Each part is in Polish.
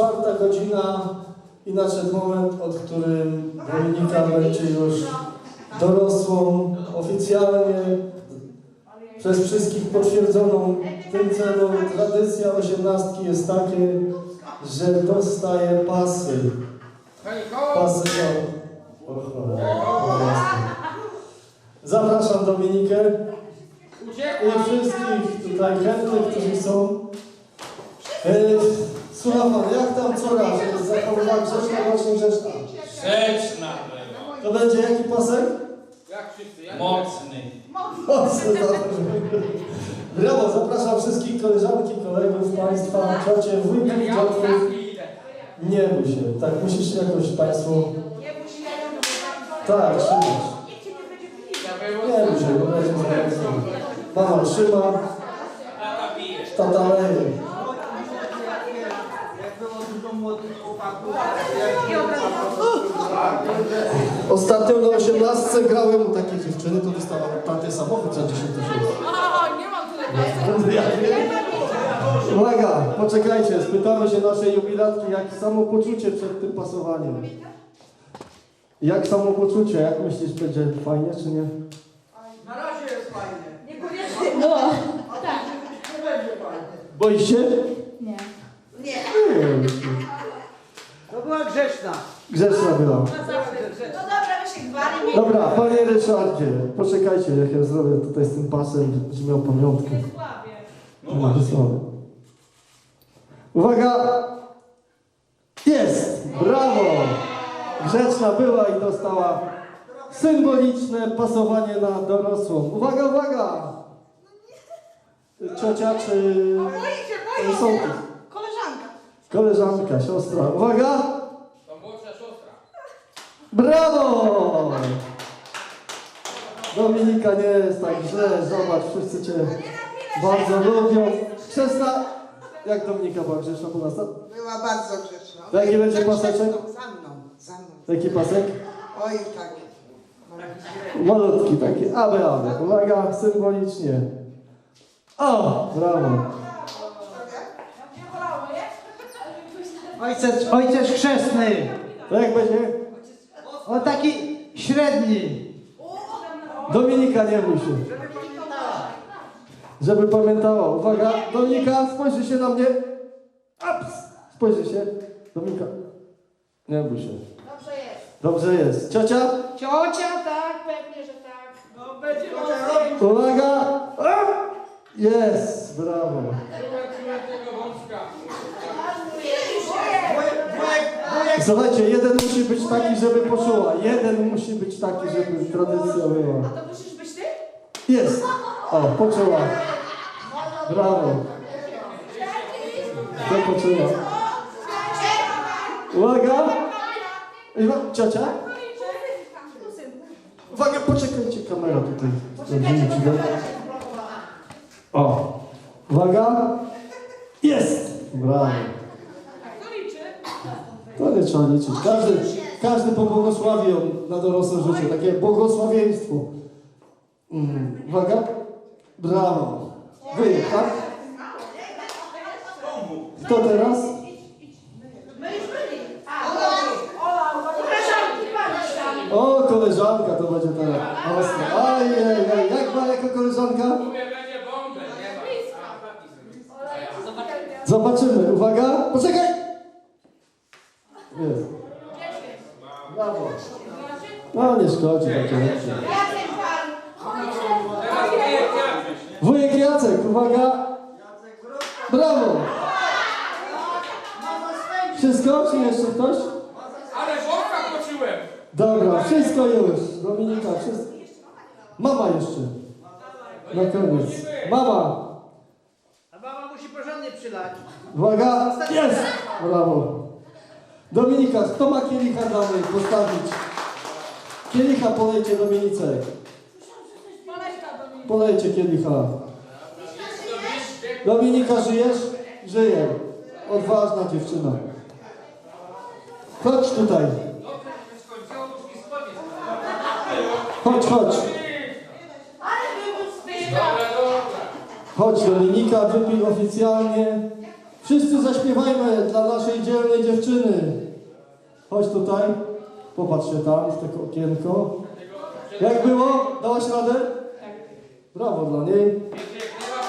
czwarta godzina i nadszedł moment, od którym Dominika będzie już dorosłą oficjalnie przez wszystkich potwierdzoną w tym celu. Tradycja osiemnastki jest takie, że dostaje pasy. Pasy do... O cholera. Zapraszam Dominikę i wszystkich tutaj chętnych, którzy chcą. Pan, jak tam co raz? Jest zachowywana grzeczna, właśnie grzeczna. Grzeczna była. To będzie jaki pasek? Jak wszyscy, jak Mocny. Mocno dobrze. Brawo, zapraszam wszystkich koleżanki, kolegów, państwa, ciocie, wujków, idę. Nie bój się, tak musisz jakoś państwo... Nie bój się, Tak, nie bój się, bo będzie. Mama trzyma, tata leje. Jak było dużo młodych chłopaków, I od razu. Ostatnio na 18 grałem u takiej dziewczyny, to dostałam taty samochód za 10 tysięcy. Nie. Uwaga, poczekajcie, spytamy się naszej jubilatki, jak samopoczucie przed tym pasowaniem. Jak samopoczucie, jak myślisz, będzie fajnie czy nie? na razie jest fajnie. Niekoniecznie. No, tak. Nie będzie fajnie. Boisz się? Nie. Nie. Nie. Była grzeczna. Grzeczna była. No dobra, my się gwali. nie- Dobra, panie Ryszardzie, poczekajcie, jak ja zrobię tutaj z tym pasem, żeby miał pamiątkę. No właśnie. Uwaga! Jest! Brawo! Grzeczna była i dostała symboliczne pasowanie na dorosłą. Uwaga, uwaga! Ciocia czy Boi się, są się. Koleżanka. koleżanka, siostra? Uwaga! Brawo! Dominika nie jest tak źle, zobacz, wszyscy Cię bardzo lubią. Krzesna, jak Dominika była grzeczna po nas? Była bardzo grzeczna. Jaki będzie Tak paseczek? Za mną, za mną. Jaki pasek? Oj, tak. Malutki taki, aby, aby. Uwaga, symbolicznie. O, brawo. Ojciec, ojciec chrzestny. To jak będzie? O taki średni. Dominika, nie bój się. Żeby pamiętała. Uwaga, Dominika, spojrzy się na mnie. Ups, spojrzy się. Dominika, nie bój się. Dobrze jest. Dobrze jest. Ciocia? Ciocia, tak, pewnie, że tak. No będzie robić. Uwaga! Jest! Brawo! Byłem tego wąska. Słuchajcie, jeden musi być taki, żeby poczuła. Jeden musi być taki, żeby tradycja była. A to musisz być ty? Jest! O, poczuła. Brawo. To poczuła. Uwaga! Ciocia? Uwaga, poczekajcie, kamera tutaj. Da. O! Uwaga! Jest! Brawo. To nie trzeba liczyć. Każdy, każdy pobłogosławi ją na dorosłe życie. Takie błogosławieństwo. Mm. Uwaga. Brawo. Wy, tak? Kto teraz? O, koleżanka to będzie teraz. Ajej, jak ma jako koleżanka? Zobaczymy. Uwaga. Poczekaj. Jest. Brawo. No, nie szkodzi takie rzeczy. Jacek pan. Teraz wujek Jacek. Uwaga. Brawo. Wszystko? Czy jeszcze ktoś? Ale wąska poczułem. Dobra, wszystko już. Dominika, wszystko. Mama jeszcze. Na koniec. Mama. A mama musi porządnie przylać. Uwaga. Jest. Brawo. Dominika, kto ma kielicha dla niej postawić? Kielicha polejcie Dominice. Mnie. Polejcie kielicha. Dominika, żyjesz? Żyje. Odważna dziewczyna. Chodź tutaj. Chodź, chodź. Chodź Dominika, wypij oficjalnie. Wszyscy zaśpiewajmy dla naszej dzielnej dziewczyny. Chodź tutaj. Popatrz się tam w to okienko. Jak było? Dałaś radę? Brawo dla niej.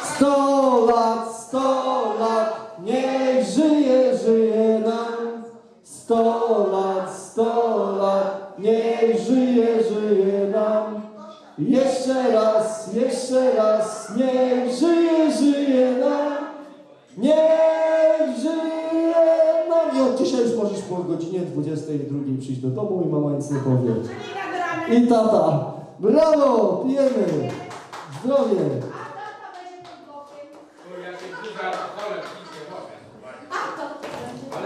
Sto lat, sto lat, niech żyje, żyje nam. Sto lat, sto lat, niech żyje, żyje nam. Jeszcze raz, jeszcze raz, niech żyje, żyje nam. Niech po godzinie 22 przyjść do domu i mama nic nie powie. I tata. Brawo, pijemy. Zdrowie.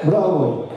Brawo.